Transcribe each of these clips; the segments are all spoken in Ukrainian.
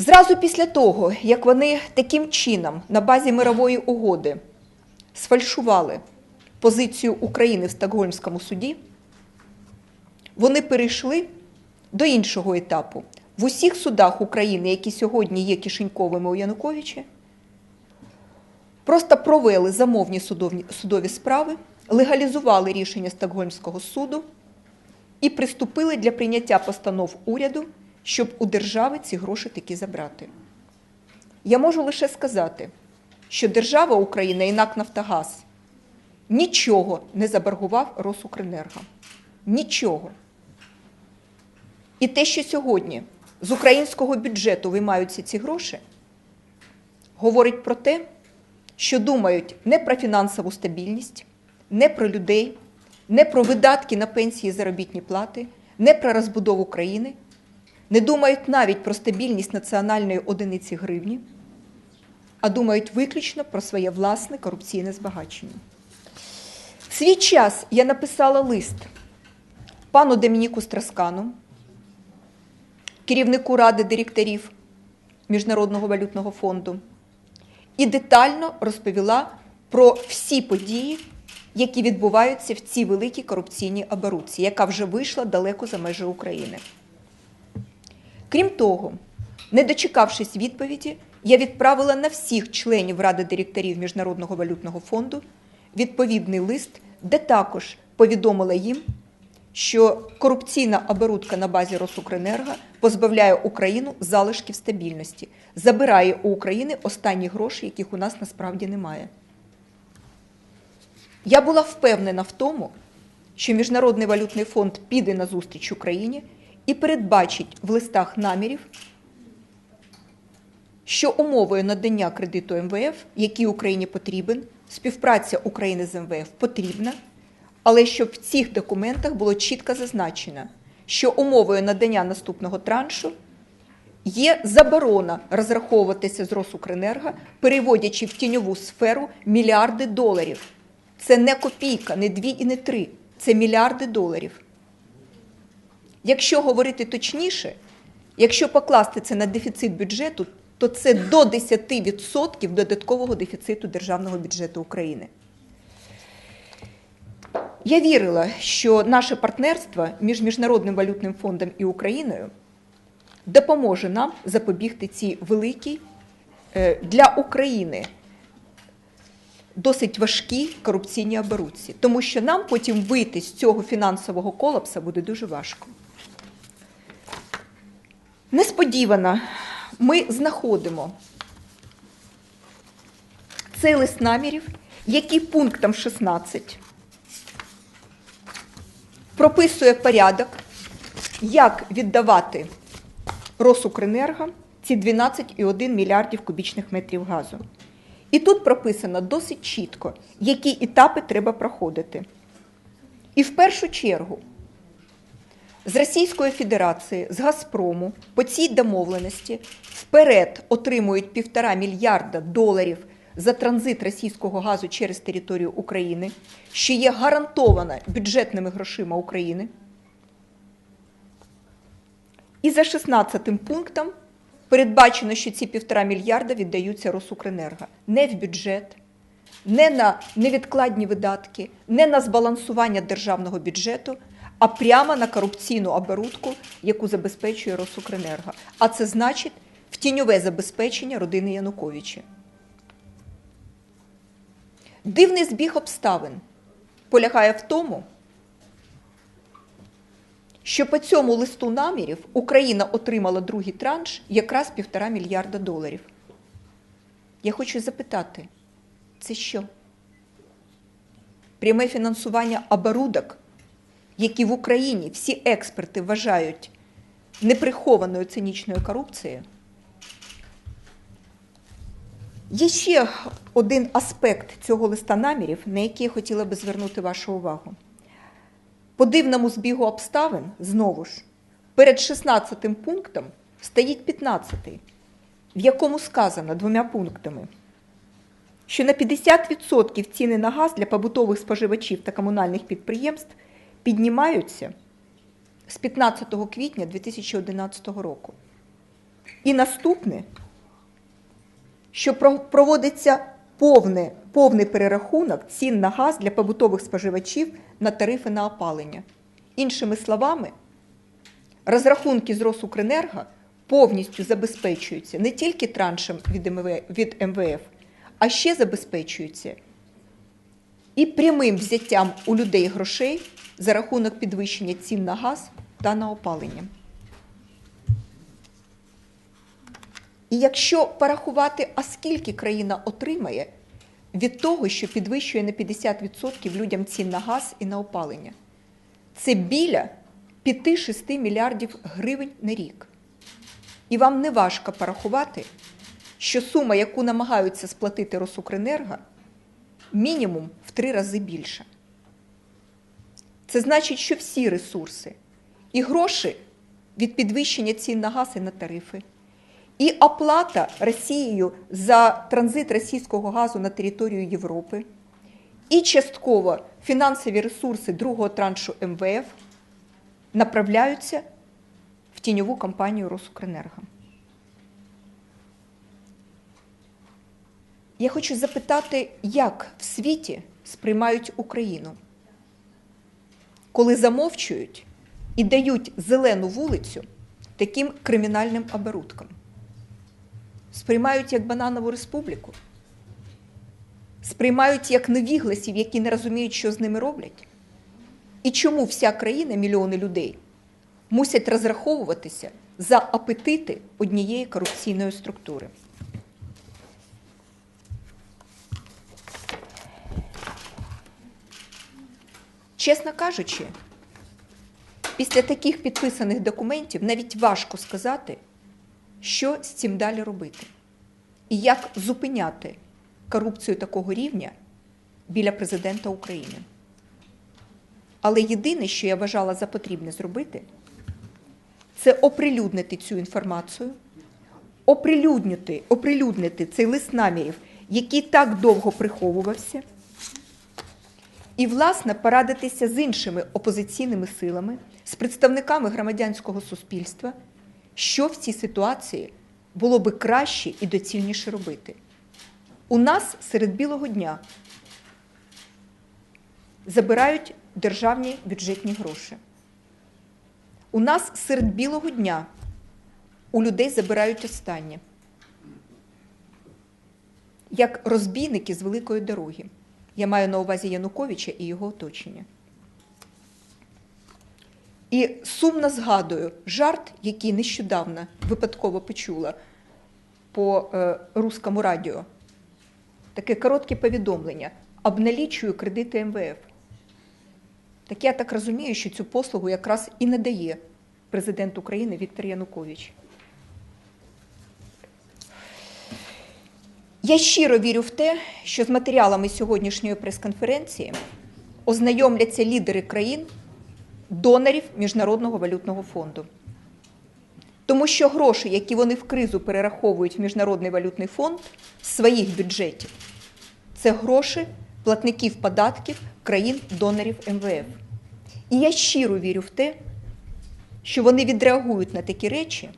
Зразу після того, як вони таким чином на базі мирової угоди сфальшували позицію України в Стокгольмському суді, вони перейшли до іншого етапу. В усіх судах України, які сьогодні є кишеньковими у Януковича, просто провели замовні судовні, судові справи, легалізували рішення Стокгольмського суду і приступили для прийняття постанов уряду, щоб у держави ці гроші таки забрати. Я можу лише сказати, що держава Україна і НАК Нафтогаз нічого не заборгував Росукренерго. Нічого. І те, що сьогодні з українського бюджету виймаються ці гроші, говорить про те, що думають не про фінансову стабільність, не про людей, не про видатки на пенсії заробітні плати, не про розбудову країни, не думають навіть про стабільність національної одиниці гривні, а думають виключно про своє власне корупційне збагачення. В свій час я написала лист пану Домініку Страскану, керівнику ради директорів Міжнародного валютного фонду, і детально розповіла про всі події, які відбуваються в цій великій корупційній оборудці, яка вже вийшла далеко за межі України. Крім того, не дочекавшись відповіді, я відправила на всіх членів Ради директорів Міжнародного валютного фонду відповідний лист, де також повідомила їм, що корупційна оборудка на базі Росукренерго позбавляє Україну залишків стабільності, забирає у України останні гроші, яких у нас насправді немає. Я була впевнена в тому, що Міжнародний валютний фонд піде на зустріч Україні і передбачить в листах намірів, що умовою надання кредиту МВФ, який Україні потрібен, співпраця України з МВФ потрібна, але щоб в цих документах було чітко зазначено, що умовою надання наступного траншу є заборона розраховуватися з Росукренерго, переводячи в тіньову сферу мільярди доларів. Це не копійка, не дві і не три, це мільярди доларів. Якщо говорити точніше, якщо покласти це на дефіцит бюджету, то це до 10% додаткового дефіциту державного бюджету України. Я вірила, що наше партнерство між Міжнародним валютним фондом і Україною допоможе нам запобігти цій великій е, для України досить важкій корупційній оборудці, тому що нам потім вийти з цього фінансового колапса буде дуже важко. Несподівано ми знаходимо цей лист намірів, який пунктом 16 прописує порядок, як віддавати Росукренерго ці 12,1 мільярдів кубічних метрів газу. І тут прописано досить чітко, які етапи треба проходити. І в першу чергу з Російської Федерації, з Газпрому по цій домовленості вперед отримують півтора мільярда доларів за транзит російського газу через територію України, що є гарантована бюджетними грошима України. І за 16 пунктом передбачено, що ці півтора мільярда віддаються Росукренерго не в бюджет, не на невідкладні видатки, не на збалансування державного бюджету, а прямо на корупційну оборудку, яку забезпечує Росукренерго. А це значить в тіньове забезпечення родини Януковича. Дивний збіг обставин полягає в тому, що по цьому листу намірів Україна отримала другий транш якраз півтора мільярда доларів. Я хочу запитати, це що? Пряме фінансування оборудок, які в Україні всі експерти вважають неприхованою цинічною корупцією? Є ще один аспект цього листа намірів, на який я хотіла би звернути вашу увагу. По дивному збігу обставин, знову ж, перед 16 пунктом стоїть 15, в якому сказано двома пунктами, що на 50% ціни на газ для побутових споживачів та комунальних підприємств піднімаються з 15 квітня 2011 року. І наступне, що проводиться повне, повний перерахунок цін на газ для побутових споживачів на тарифи на опалення. Іншими словами, розрахунки з Росукренерго повністю забезпечуються не тільки траншем від МВ, від МВФ, а ще забезпечуються і прямим взяттям у людей грошей за рахунок підвищення цін на газ та на опалення. І якщо порахувати, а скільки країна отримає від того, що підвищує на 50% людям цін на газ і на опалення, це біля 5-6 мільярдів гривень на рік. І вам не важко порахувати, що сума, яку намагаються сплатити Росукренерго, мінімум три рази більша. Це значить, що всі ресурси і гроші від підвищення цін на газ і на тарифи, і оплата Росією за транзит російського газу на територію Європи, і частково фінансові ресурси другого траншу МВФ направляються в тіньову компанію Росукренерго. Я хочу запитати, як в світі сприймають Україну, коли замовчують і дають зелену вулицю таким кримінальним оборудкам. Сприймають як бананову республіку, сприймають як невігласів, які не розуміють, що з ними роблять. І чому вся країна, мільйони людей, мусять розраховуватися за апетити однієї корупційної структури. Чесно кажучи, після таких підписаних документів навіть важко сказати, що з цим далі робити, і як зупиняти корупцію такого рівня біля президента України. Але єдине, що я вважала за потрібне зробити, це оприлюднити цю інформацію, оприлюднити, оприлюднити цей лист намірів, який так довго приховувався, і, власне, порадитися з іншими опозиційними силами, з представниками громадянського суспільства, що в цій ситуації було би краще і доцільніше робити. У нас серед білого дня забирають державні бюджетні гроші. У нас серед білого дня у людей забирають останнє, як розбійники з великої дороги. Я маю на увазі Януковича і його оточення. І сумно згадую жарт, який нещодавно випадково почула по е, русскому радіо. Таке коротке повідомлення. Обналічую кредити МВФ. Так я так розумію, що цю послугу якраз і надає президент України Віктор Янукович. Я щиро вірю в те, що з матеріалами сьогоднішньої прес-конференції ознайомляться лідери країн, донорів Міжнародного валютного фонду. Тому що гроші, які вони в кризу перераховують в Міжнародний валютний фонд з своїх бюджетів, це гроші платників податків країн-донорів МВФ. І я щиро вірю в те, що вони відреагують на такі речі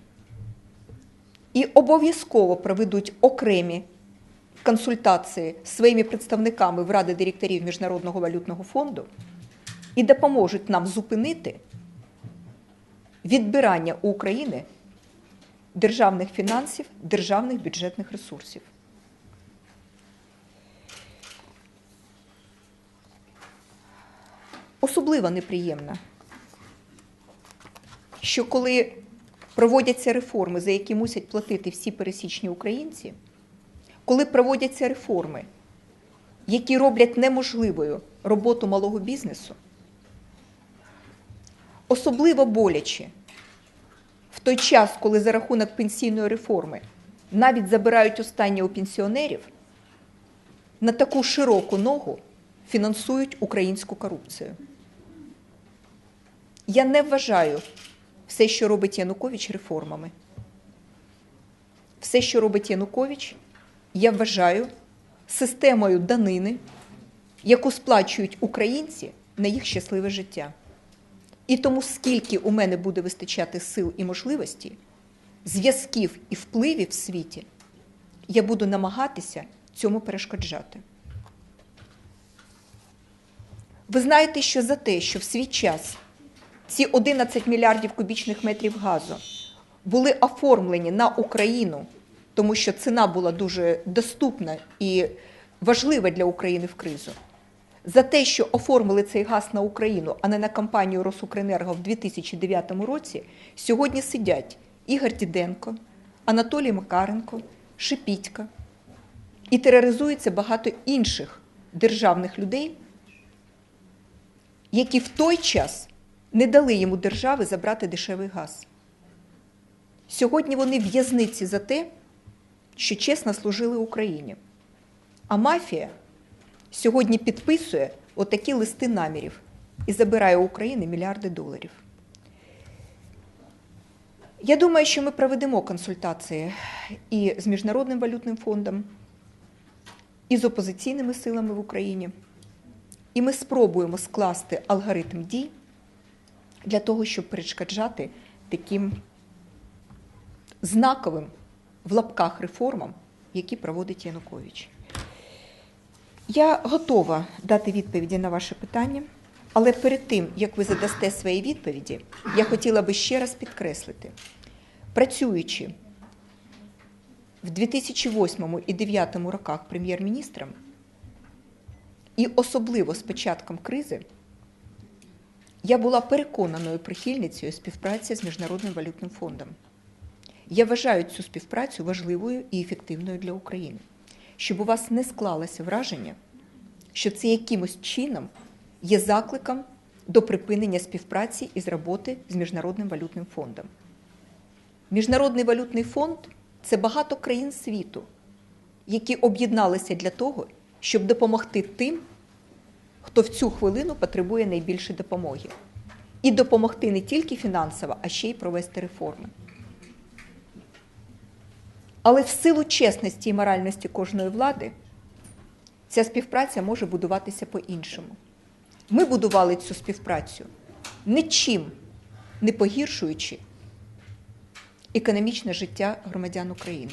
і обов'язково проведуть окремі консультації з своїми представниками в Раді директорів Міжнародного валютного фонду і допоможуть нам зупинити відбирання у України державних фінансів, державних бюджетних ресурсів. Особливо неприємно, що коли проводяться реформи, за які мусять платити всі пересічні українці, коли проводяться реформи, які роблять неможливою роботу малого бізнесу, особливо боляче в той час, коли за рахунок пенсійної реформи навіть забирають останнє у пенсіонерів, на таку широку ногу фінансують українську корупцію. Я не вважаю все, що робить Янукович, реформами. Все, що робить Янукович, я вважаю системою данини, яку сплачують українці на їх щасливе життя. І тому, скільки у мене буде вистачати сил і можливості, зв'язків і впливів в світі, я буду намагатися цьому перешкоджати. Ви знаєте, що за те, що в свій час ці 11 мільярдів кубічних метрів газу були оформлені на Україну, тому що ціна була дуже доступна і важлива для України в кризу. За те, що оформили цей газ на Україну, а не на компанію Росукренерго в 2009 році, сьогодні сидять Ігор Діденко, Анатолій Макаренко, Шипітька і тероризується багато інших державних людей, які в той час не дали йому держави забрати дешевий газ. Сьогодні вони в'язниці за те, що чесно служили Україні. А мафія сьогодні підписує отакі листи намірів і забирає у України мільярди доларів. Я думаю, що ми проведемо консультації і з Міжнародним валютним фондом, і з опозиційними силами в Україні. І ми спробуємо скласти алгоритм дій для того, щоб перешкоджати таким знаковим в лапках реформам, які проводить Янукович. Я готова дати відповіді на ваше питання, але перед тим, як ви задасте свої відповіді, я хотіла би ще раз підкреслити, працюючи в 2008 і 2009 роках прем'єр-міністром, і особливо з початком кризи, я була переконаною прихильницею співпраці з Міжнародним валютним фондом. Я вважаю цю співпрацю важливою і ефективною для України, щоб у вас не склалося враження, що це якимось чином є закликом до припинення співпраці із роботи з Міжнародним валютним фондом. Міжнародний валютний фонд це багато країн світу, які об'єдналися для того, щоб допомогти тим, хто в цю хвилину потребує найбільше допомоги. І допомогти не тільки фінансово, а ще й провести реформи. Але в силу чесності і моральності кожної влади ця співпраця може будуватися по-іншому. Ми будували цю співпрацю нічим не погіршуючи економічне життя громадян України.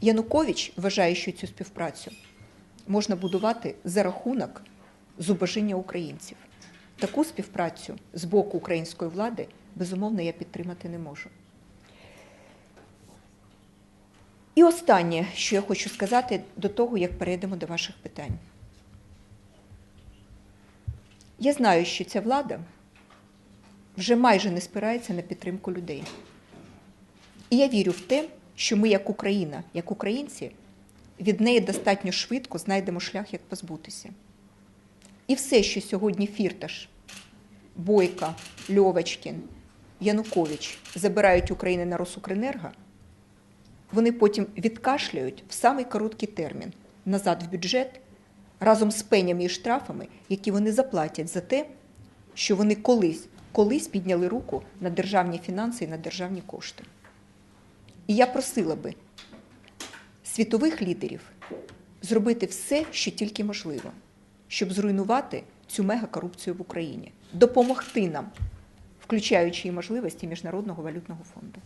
Янукович вважає, що цю співпрацю можна будувати за рахунок зубожіння українців. Таку співпрацю з боку української влади, безумовно, я підтримати не можу. І останнє, що я хочу сказати до того, як перейдемо до ваших питань. Я знаю, що ця влада вже майже не спирається на підтримку людей. І я вірю в те, що ми, як Україна, як українці, від неї достатньо швидко знайдемо шлях, як позбутися. І все, що сьогодні Фірташ, Бойка, Льовочкін, Янукович забирають України на Росукренерго, вони потім відкашляють в самий короткий термін назад в бюджет разом з пенями і штрафами, які вони заплатять за те, що вони колись, колись підняли руку на державні фінанси і на державні кошти. І я просила би світових лідерів зробити все, що тільки можливо, щоб зруйнувати цю мегакорупцію в Україні, допомогти нам, включаючи і можливості Міжнародного валютного фонду.